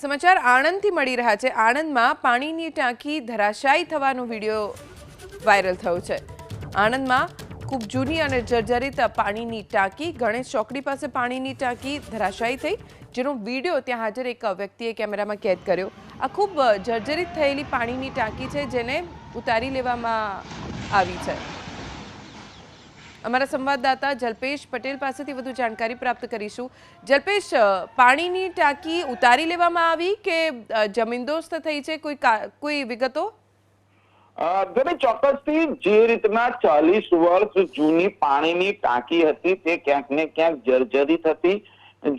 સમાચાર આણંદથી મળી રહ્યા છે. આણંદમાં પાણીની ટાંકી ધરાશાયી થવાનો વીડિયો વાયરલ થયો છે. આણંદમાં ખૂબ જૂની અને જર્જરિત પાણીની ટાંકી, ગણેશ ચોકડી પાસે પાણીની ટાંકી ધરાશાયી થઈ, જેનો વીડિયો ત્યાં હાજર એક વ્યક્તિએ કેમેરામાં કેદ કર્યો. આ ખૂબ જર્જરિત થયેલી પાણીની ટાંકી છે, જેને ઉતારી લેવામાં આવી છે. અમારા સંવાદદાતા જલ્પેશ પટેલ પાસેથી વધુ જાણકારી પ્રાપ્ત કરીશું. જલ્પેશ પાણીની ટાંકી ઉતારી લેવામાં આવી કે જમીનદોસ્ત થઈ છે? કોઈ કોઈ વિગતો? ચોક્કસથી જે રીતના ચાલીસ વર્ષ જૂની પાણીની ટાંકી હતી તે ક્યાંક ને ક્યાંક જર્જરિત હતી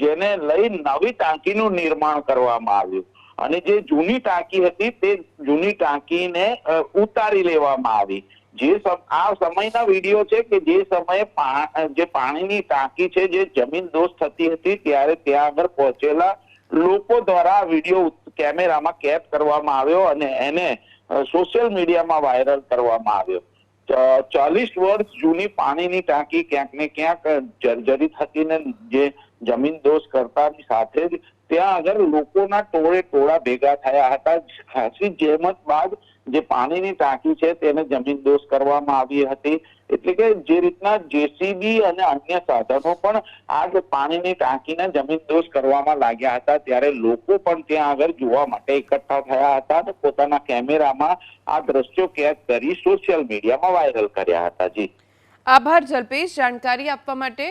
જેને લઈ નવી ટાંકીનું નિર્માણ કરવામાં આવ્યું. અને જે જૂની ટાંકી હતી તે જૂની ટાંકીને ઉતારી લેવામાં આવી. જે આ સમયના વીડિયો છે કે જે સમયે જે પાણીની ટાંકી છે, જે જમીન દોષ થતી હતી, ત્યારે ત્યાં આગળ પહોંચેલા લોકો દ્વારા વીડિયો કેમેરામાં કેદ કરવામાં આવ્યો અને એને સોશિયલ મીડિયામાં વાયરલ કરવામાં આવ્યો. ચાલીસ વર્ષ જૂની પાણીની ટાંકી ક્યાંક ને ક્યાંક જર્જરિત હતી ને જે જમીન દોષ કરતાની સાથે જ ત્યાં આગળ લોકોના ટોળે ટોળા ભેગા થયા હતા. ખાસી જહેમત બાદ જે પાણીની ટાંકી છે તેને જમીન દોષ કરવામાં આવી હતી. એટલે કે જે રીતના જેસીબી અને અન્ય સાધનો પણ આ જે પાણીની ટાંકીને જમીન દોષ કરવામાં લાગ્યા હતા. ત્યારે લોકો પણ ત્યાં આગળ જોવા માટે એકઠા થયા હતા અને પોતાના કેમેરામાં આ દ્રશ્યો કેદ કરી સોશિયલ મીડિયામાં વાયરલ કર્યા હતા. જી. આભાર જલ્પેશ. જાણકારી આપવા માટે